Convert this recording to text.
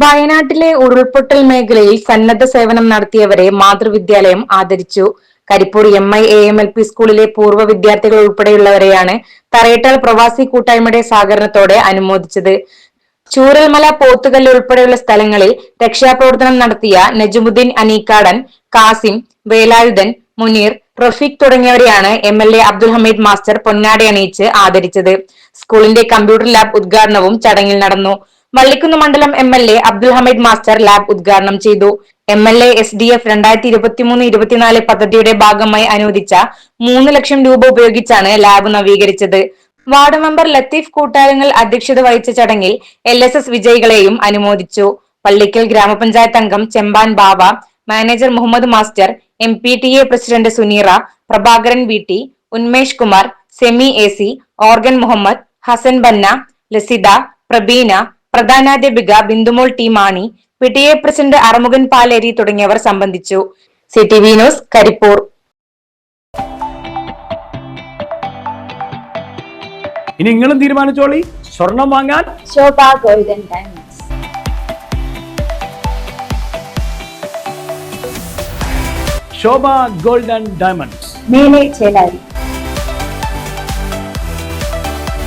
വയനാട്ടിലെ ഉരുൾപൊട്ടൽ മേഖലയിൽ സന്നദ്ധ സേവനം നടത്തിയവരെ മാതൃവിദ്യാലയം ആദരിച്ചു. Karipur M I A M L P സ്കൂളിലെ പൂർവ വിദ്യാർത്ഥികൾ ഉൾപ്പെടെയുള്ളവരെയാണ് തറയട്ടാൽ പ്രവാസി കൂട്ടായ്മയുടെ സഹകരണത്തോടെ അനുമോദിച്ചത്. ചൂരൽമല പോത്തുകല്ല് ഉൾപ്പെടെയുള്ള സ്ഥലങ്ങളിൽ രക്ഷാപ്രവർത്തനം നടത്തിയ Najumudheen അനീക്കാടൻ Kasim Velayudhan Muneer Rafeeq തുടങ്ങിയവരെയാണ് M L A Abdul Hameed master പൊന്നാടി അണിയിച്ച് ആദരിച്ചത്. സ്കൂളിന്റെ കമ്പ്യൂട്ടർ ലാബ് ഉദ്ഘാടനവും ചടങ്ങിൽ നടന്നു. വള്ളിക്കുന്ന് മണ്ഡലം M L A Abdul Hameed master lab ഉദ്ഘാടനം ചെയ്തു. M L A S D F രണ്ടായിരത്തി ഇരുപത്തിമൂന്ന് ഇരുപത്തിനാല് പദ്ധതിയുടെ ഭാഗമായി അനുവദിച്ച മൂന്ന് ലക്ഷം രൂപ ഉപയോഗിച്ചാണ് ലാബ് നവീകരിച്ചത്. വാർഡ് മെമ്പർ ലത്തീഫ് കൂട്ടാരങ്ങൾ അധ്യക്ഷത വഹിച്ച ചടങ്ങിൽ എൽ എസ് എസ് വിജയികളെയും അനുമോദിച്ചു. പള്ളിക്കൽ ഗ്രാമപഞ്ചായത്ത് അംഗം Chemban Baba manager Muhammad master M P T A president Suneera Prabhakaran V T Unmesh Kumar semi A C organ Muhammad Hasan Banna Lasitha Prabeena പ്രധാനാധ്യാപിക Bindumol T Mani P T A president Arumukhan Paleri തുടങ്ങിയവർ സംബന്ധിച്ചു. C T V news Karipur. ഇനി നിങ്ങളും തീരുമാനിച്ചോളി. സ്വർണം വാങ്ങാൻ. Shobha golden diamonds. Shobha gold and diamonds. മേലെ ചേലാരി